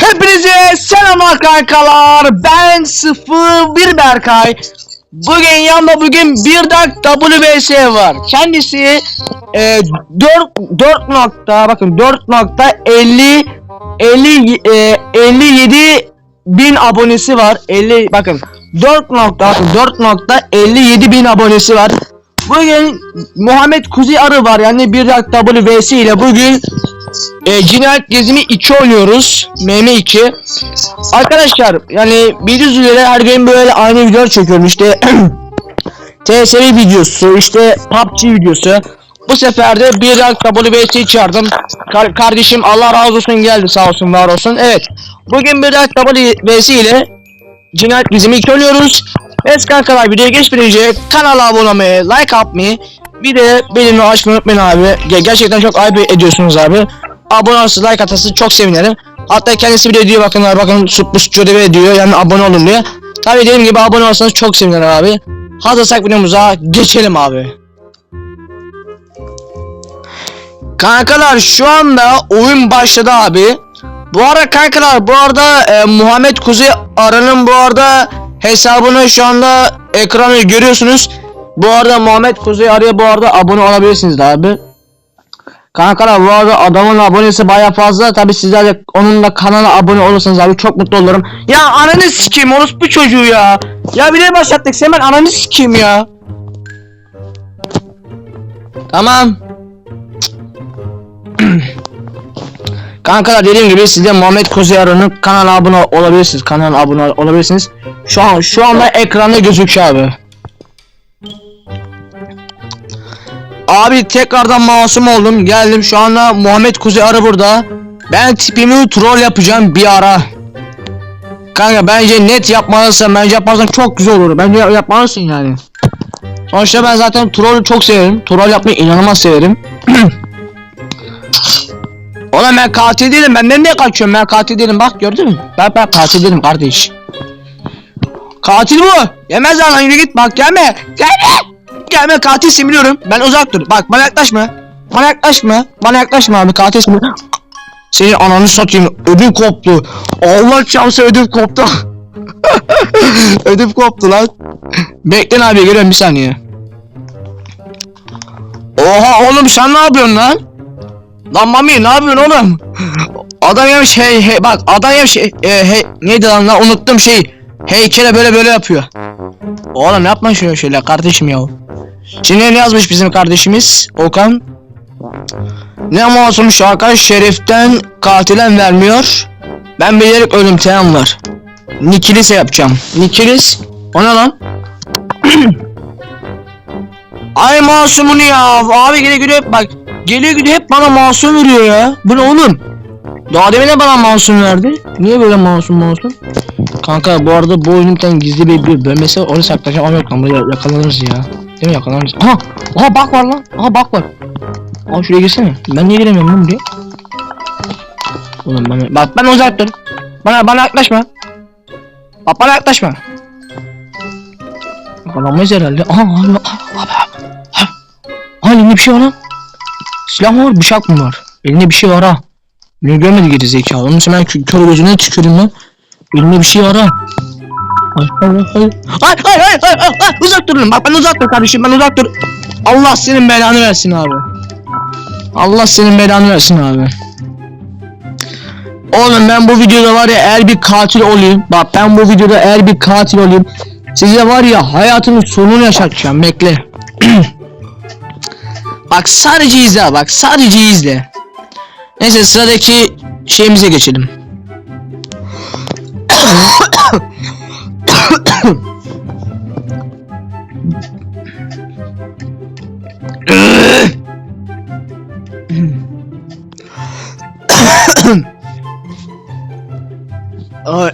Hepinize selam kankalar. Ben 01 Berkay. Bugün yanımda bugün bir dak WBS var. Kendisi e, 4 4 nokta bakın 4 nokta 50 50 e, 57 bin abonesi var. 50 bakın 4 nokta bakın 4 nokta 57 bin abonesi var. Bugün Muhammed Kuzey Arı var yani bir WBS ile bugün e, Cinayet Gezimi 2 oynuyoruz. MM2. Arkadaşlar yani bildiğiniz üzere her gün böyle aynı videolar çekiyorum işte TSV videosu işte PUBG videosu. Bu sefer de bir WBS'i çağırdım. Kar- kardeşim Allah razı olsun geldi sağ olsun var olsun. Evet. Bugün bir WBS ile Cinayet Gezimi 2 oynuyoruz. Evet kankalar videoya geçmeden önce kanala abone olmayı, like atmayı bir de benimle açmayı unutmayın abi. Ge- Gerçekten çok ayıp ediyorsunuz abi. Abone olursanız like atarsanız çok sevinirim. Hatta kendisi bile diyor bakın bakın bu stüdyo diyor yani abone olun diyor. Tabii dediğim gibi abone olursanız çok sevinirim abi. Hazırsak videomuza geçelim abi. Kankalar şu anda oyun başladı abi. Bu arada kankalar bu arada e, Muhammed Kuzey Aran'ın bu arada hesabını şu anda ekranı görüyorsunuz. Bu arada Muhammed Kuzey Arı'ya bu arada abone olabilirsiniz de abi. Kankalar bu arada adamın abonesi baya fazla. Tabi sizler de onun da kanala abone olursanız abi çok mutlu olurum. Ya ananı sikeyim orospu çocuğu ya. Ya bir de başlattık hemen ananı sikeyim ya. Tamam. Kankalar dediğim gibi siz de Muhammed Kuzeyarı'nın kanala abone olabilirsiniz. Kanala abone olabilirsiniz. Şu an şu anda ekranda gözüküyor abi. Abi tekrardan masum oldum. Geldim şu anda Muhammed Kuzey Arı burada. Ben tipimi troll yapacağım bir ara. Kanka bence net yapmalısın. Bence yaparsan çok güzel olur. Bence yapmalısın yani. Sonuçta ben zaten trollü çok severim. Troll yapmayı inanılmaz severim. Oğlum ben katil değilim. Benden ne kaçıyorum? Ben katil değilim. Bak gördün mü? Ben ben katil değilim kardeş. Katil bu. Yemez lan yürü git bak gelme. Gelme. Gelme katilsin biliyorum. Ben uzak dur. Bak bana yaklaşma. Bana yaklaşma. Bana yaklaşma abi katilsin. Senin ananı satayım. Ödüm koptu. Allah çarpsa ödüm koptu. ödüm koptu lan. Beklen abi geliyorum bir saniye. Oha oğlum sen ne yapıyorsun lan? Lan Mami ne yapıyorsun oğlum? Adam yemiş hey hey bak adam yemiş hey, e, hey neydi lan lan unuttum şey heykele böyle böyle yapıyor. Oğlum yapma şöyle şeyler kardeşim ya. Şimdi ne yazmış bizim kardeşimiz Okan? Ne masum şaka şeriften katilen vermiyor. Ben bilerek ölüm var. Nikilis'e yapacağım. Nikilis? O ne lan? Ay masumunu ya. Abi gidiyor hep bak. Geliyor gidiyor hep bana masum veriyor ya. Bu ne oğlum? Daha demin de bana masum verdi. Niye böyle masum masum? Kanka bu arada bu oyunun bir gizli bir, bir bölmesi. Onu saklayacağım ama yok lan buraya yakalanırız ya. Değil mi yakalanırız? Aha! Aha bak var lan. Aha bak var. Aha şuraya girsene. Ben niye giremiyorum lan buraya? Oğlum bana bak ben uzak dur. Bana bana yaklaşma. Bak bana yaklaşma. Yakalamayız herhalde. Aha abi abi abi. Ha. Aha elinde bir şey var lan. Silah mı var bıçak mı var? Elinde bir şey var ha. Beni görmedi geri zekalı. Onun için ben kö- kör gözüne tüküreyim lan. Elinde bir şey var ha. Ay ay ay ay. Ay ay ay ay. Uzak durun bak ben uzak dur kardeşim ben uzak dur. Allah senin belanı versin abi. Allah senin belanı versin abi. Oğlum ben bu videoda var ya eğer bir katil olayım. Bak ben bu videoda eğer bir katil olayım. Size var ya hayatının sonunu yaşatacağım bekle. bak sadece izle bak sadece izle. Neyse sıradaki şeyimize geçelim. Ay,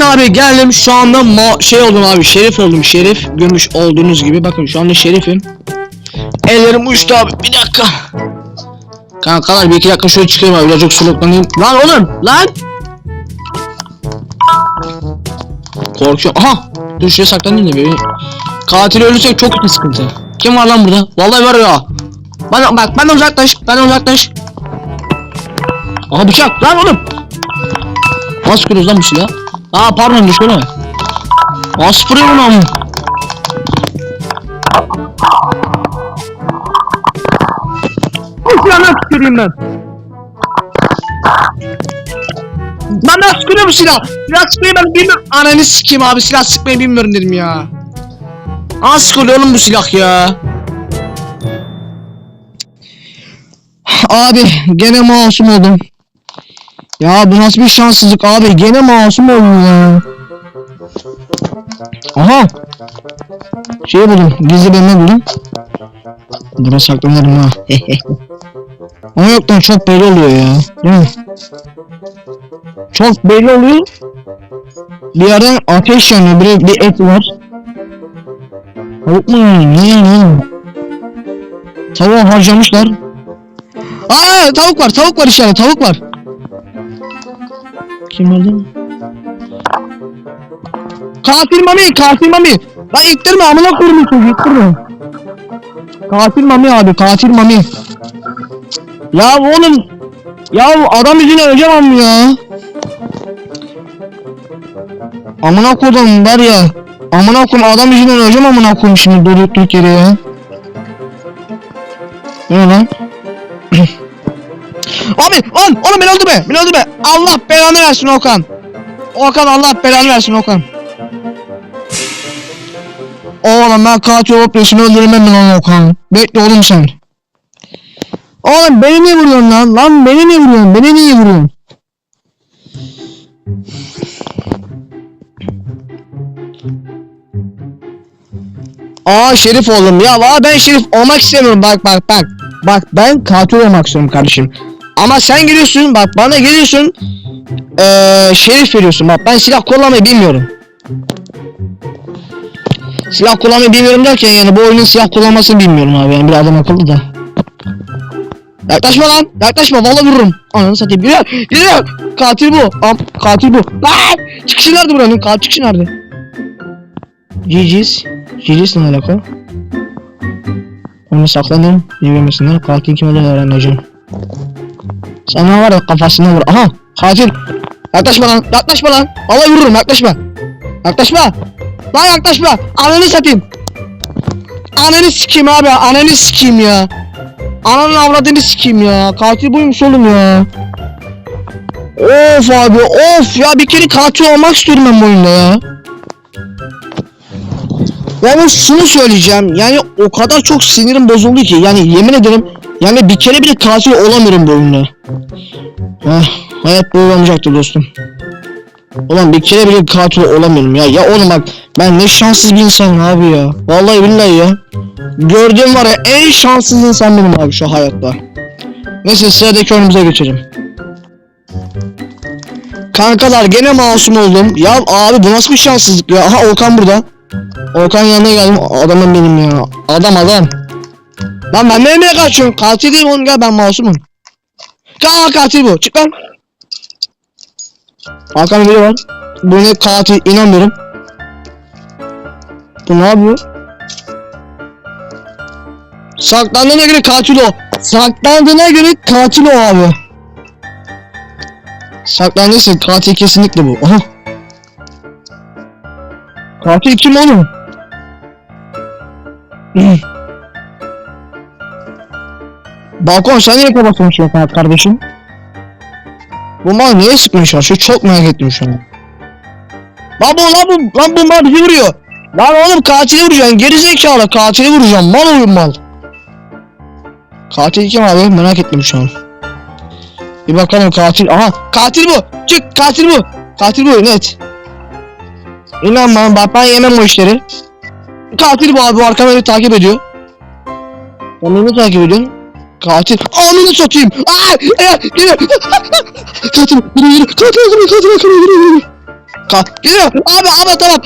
Evet abi geldim. Şu anda ma şey oldum abi şerif oldum. Şerif görmüş olduğunuz gibi. Bakın şu anda şerifim. Ellerim uçtu abi. Bir dakika. Kankalar bir iki dakika şöyle çıkayım abi. Birazcık soluklanayım. Lan oğlum lan! Korkuyorum aha! Dur şuraya saklanayım da bir. Katil ölürsek çok kötü sıkıntı. Kim var lan burada? Vallahi var ya. Bana bak benden uzaklaş benden uzaklaş. Aha bıçak. Lan oğlum! Nasıl kırıyoruz lan bu silah? Aa pardon düşüyor Nasıl kırıyor bunu ama? Bu silahı nasıl kırayım ben? Ben nasıl kırıyor bu silah? Silah sıkmayı ben bilmiyorum. Ananı sikeyim abi silah sıkmayı bilmiyorum dedim ya. Nasıl kırıyor oğlum bu silah ya? Abi gene masum oldum. Ya bu nasıl bir şanssızlık abi gene masum oldum ya. Aha. Şey buldum gizli bölme buldum. Burası saklanırım ha. Ama yok lan çok belli oluyor ya. Değil mi? Çok belli oluyor. Bir yerden ateş yanıyor. Bir, bir et var. Tavuk mu yani? Ne yani? Tavuğu harcamışlar. Aa tavuk var tavuk var içeride tavuk var. Kim öldü? Katil mami katil mami. Lan ittirme amına çocuğu ittirme. Katil mami abi katil mami. Ya oğlum. Ya adam yüzüne öleceğim ya. Amına koydum var ya. Amına koyayım adam yüzünden öleceğim amına koyayım şimdi durduk yere ya. Ne lan? Abi lan oğlum beni öldürme beni öldürme. Allah belanı versin Okan. Okan Allah belanı versin Okan. Oğlum ben katil olup resmi öldürmem mi lan Okan? Bekle oğlum sen. Oğlum beni niye vuruyorsun lan? Lan beni niye vuruyorsun? Beni niye vuruyorsun? Aa Şerif oğlum. Ya valla ben Şerif olmak istemiyorum. Bak bak bak. Bak ben katil olmak istiyorum kardeşim ama sen geliyorsun bak bana geliyorsun ee, şerif veriyorsun bak ben silah kullanmayı bilmiyorum. Silah kullanmayı bilmiyorum derken yani bu oyunun silah kullanmasını bilmiyorum abi yani bir adam akıllı da. Yaklaşma lan yaklaşma valla vururum. Ananı satayım yürü yürü katil bu Am katil bu. Lan çıkışı nerede buranın katil çıkışı nerede? GG's GG's ne alaka? Onu saklanayım. Yürümesinler. Katil kim olduğunu öğreneceğim. Sana var ya kafasına vur. Aha katil. Yaklaşma lan. Yaklaşma lan. Vallahi vururum yaklaşma. Yaklaşma. Lan yaklaşma. Ananı satayım. Ananı sikeyim abi. Ananı sikeyim ya. Ananın avradını sikeyim ya. Katil buymuş oğlum ya. Of abi of ya bir kere katil olmak istiyorum ben bu oyunda ya. Yani şunu söyleyeceğim yani o kadar çok sinirim bozuldu ki yani yemin ederim yani bir kere bile katil olamıyorum bu oyunda. Ah, hayat böyle olmayacaktır dostum. Ulan bir kere bile katil olamıyorum ya. Ya oğlum bak ben ne şanssız bir insanım abi ya. Vallahi billahi ya. Gördüğüm var ya en şanssız insan benim abi şu hayatta. Neyse sıradaki oyunumuza geçelim. Kankalar gene masum oldum. Ya abi bu nasıl bir şanssızlık ya. Aha Okan burada. Okan yanına geldim. Adamım benim ya. Adam adam. Lan ben nereye kaçıyorum? Katil değilim oğlum gel ben masumum. Kaa katil bu. Çık lan. Hakan biri var. Bu ne katil inanmıyorum. Bu ne yapıyor? Saklandığına göre katil o. Saklandığına göre katil o abi. Saklandıysa katil kesinlikle bu. Aha. Katil kim oğlum? Balkon sen niye şu an kardeşim? Bu mal niye sıkmış an? Şu çok merak ettim şu an. Lan bu lan bu lan bu mal bizi vuruyor. Lan oğlum katili vuracaksın geri zekalı katili vuracağım mal oyun mal. Katil kim abi merak ettim şu an. Bir bakalım katil aha katil bu çık katil bu katil bu net. İnan bana bak ben yemem o işleri. Katil bu abi bu arkamda beni takip ediyor. Onu ne takip ediyorsun? Katil. Ananı satayım. Aa! Ya, yine. katil. Yürü yürü. Katil katil katil katil yürü yürü. Kalk. Geliyor. Abi abi tamam.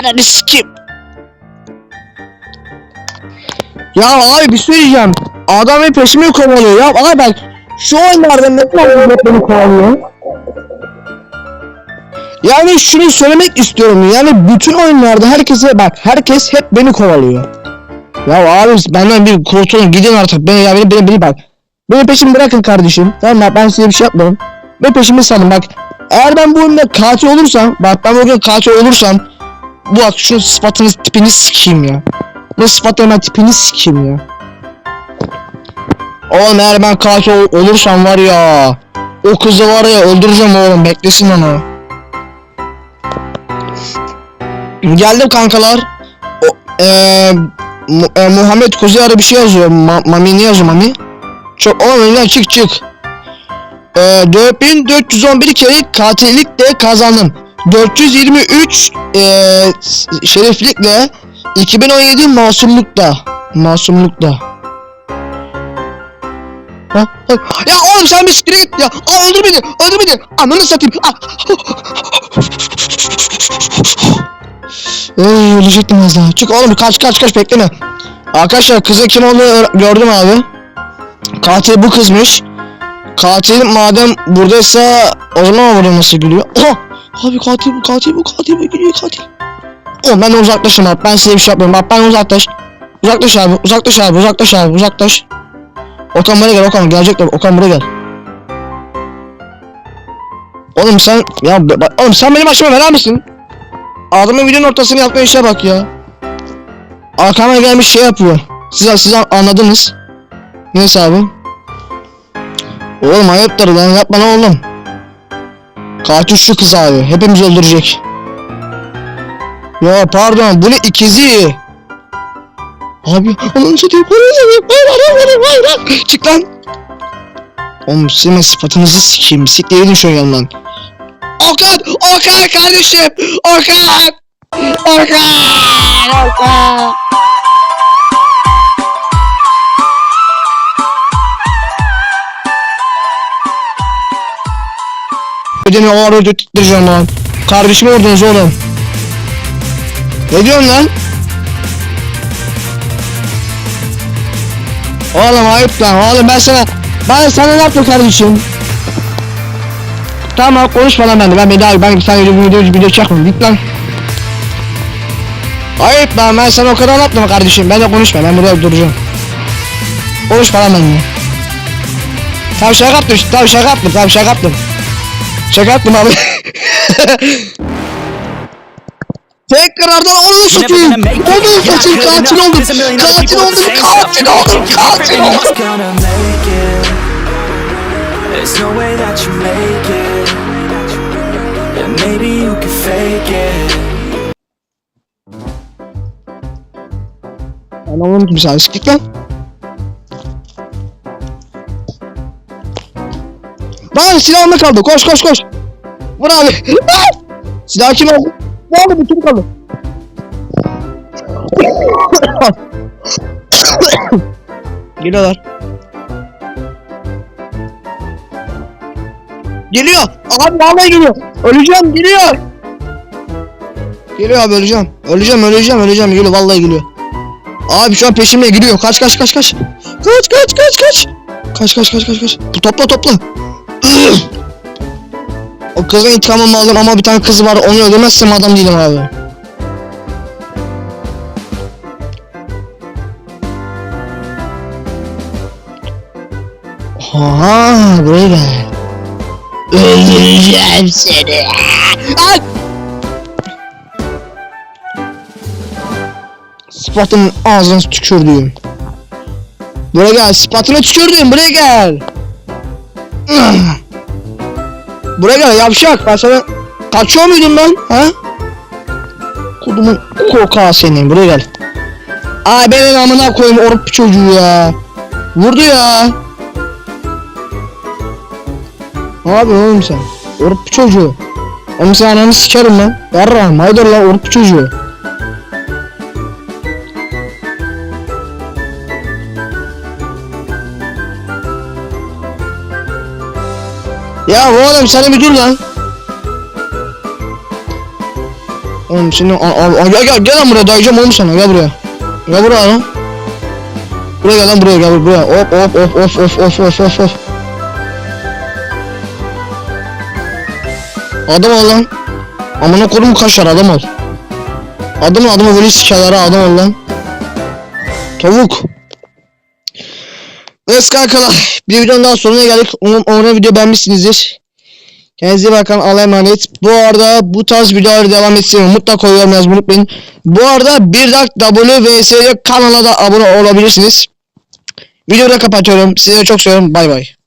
Ananı sikeyim. Ya abi bir şey diyeceğim. Adam benim peşimi kovalıyor ya. Abi ben şu oyunlarda ne kadar beni kovalıyor? Yani şunu söylemek istiyorum. Yani bütün oyunlarda herkese bak herkes hep beni kovalıyor. Ya abi benden bir kurtulun gidin artık. Beni ya beni beni, beni bak. Beni peşimi bırakın kardeşim. Tamam? Ben size bir şey yapmadım. Beni peşimi salın bak. Eğer ben bu oyunda katil olursam, bak ben bugün katil olursam bu bak şu sıfatınız tipini sikeyim ya. Bu sıfatı hemen tipini sikeyim ya. Oğlum eğer ben katil ol- olursam var ya o kızı var ya öldüreceğim oğlum beklesin onu. Geldim kankalar. O, Mu- e, Muhammed Kuzey ara bir şey yazıyor. Ma- Mami ne yazıyor Mami? Çok oğlum önünden çık çık. Eee 4411 kere katillikle kazandım. 423 eee s- şereflikle 2017 masumlukla. Masumlukla. Ha. Ya oğlum sen bir siktir git ya. Aa, öldür beni. Öldür beni. Ananı satayım. Ah. Ey ölecektim az daha. Çık oğlum kaç kaç kaç bekleme. Arkadaşlar kızın kim olduğunu gördüm abi. Katil bu kızmış. Katil madem buradaysa o zaman burada nasıl gülüyor? Oha! Abi katil bu katil bu katil bu gülüyor katil. Oğlum ben uzaklaşın abi. Ben size bir şey yapmıyorum. Bak ben uzaklaş. Uzaklaş abi. Uzaklaş abi. Uzaklaş abi. Uzaklaş. Okan buraya gel Okan. Gelecekler. Okan buraya gel. Oğlum sen ya oğlum sen benim başıma verer misin? Adamın videonun ortasını yaptığı işe bak ya. Arkama gelmiş şey yapıyor. Siz, siz anladınız. Neyse abi. Oğlum ayıptır lan yapma lan oğlum. Katil şu kız abi. Hepimizi öldürecek. Ya pardon bu ne ikizi. Abi onu satayım. Hayır hayır hayır hayır. Çık lan. Oğlum senin sıfatınızı sikeyim. Siktir gidin şu yandan. Okan! Okan kardeşim! Okan! Okan! Okan! Ödeni o arada titreyeceğim lan. Kardeşimi vurdunuz oğlum. Ne diyorsun lan? Oğlum ayıp lan oğlum ben sana ben sana ne yaptım kardeşim? Tamam konuşma lan ben de ben bir daha ben sana video video video çekmem git lan. Ayıp lan ben sana o kadar anlatmadım kardeşim ben de konuşma ben burada duracağım. Konuşma lan benimle. Tamam şaka yaptım tamam şaka yaptım tamam şaka yaptım. Şaka yaptım abi. Tekrardan onu satayım. Onu satayım katil oldum. Katil oldum katil oldum katil oldum. There's no way that you make it. Maybe you can fake it. Ben oğlum gibi sen sikik lan. Lan silahımda kaldı koş koş koş. Vur abi. Ah! Silah kim aldı? Ne oldu kim kaldı? Geliyorlar. Geliyor. Abi vallahi geliyor. Öleceğim geliyor. Geliyor abi öleceğim. Öleceğim öleceğim öleceğim geliyor vallahi geliyor. Abi şu an peşimde gidiyor. Kaç kaç kaç kaç. Kaç kaç kaç kaç. Kaç kaç kaç kaç kaç. Topla topla. o kızın intikamımı aldım ama bir tane kız var onu öldürmezsem adam değilim abi. Ha buraya gel. Öldüreceğim seni. Ay! Spot'un ağzına tükürdüğüm. Buraya gel. Spot'una tükürdüğüm. Buraya gel. Buraya gel yavşak. Ben sana kaçıyor muydum ben? Ha? Kodumun koka senin. Buraya gel. Ay benim amına koyayım orup çocuğu ya. Vurdu ya. Ne yapıyorsun oğlum sen? Orup çocuğu. Oğlum sen ananı sikerim lan. Yarrağım haydır lan orup çocuğu. Ya oğlum sana bir dur lan. Oğlum seni gel gel gel lan buraya dayayacağım oğlum sana gel buraya. Gel buraya lan. Buraya gel lan buraya gel buraya. Hop hop hop of of of of of Adam ol lan. Amına koydum kaşar adam ol. Adam ol adamı böyle sikerler ha adam ol lan. Tavuk. Evet kankalar bir videonun daha sonuna geldik. Umarım, umarım video beğenmişsinizdir. Kendinize bakın Allah'a emanet. Bu arada bu tarz videoları devam etsin. Mutlaka yorum yazmayı unutmayın. Bu arada bir dak WVS'de kanala da abone olabilirsiniz. Videoyu da kapatıyorum. Size çok seviyorum. Bay bay.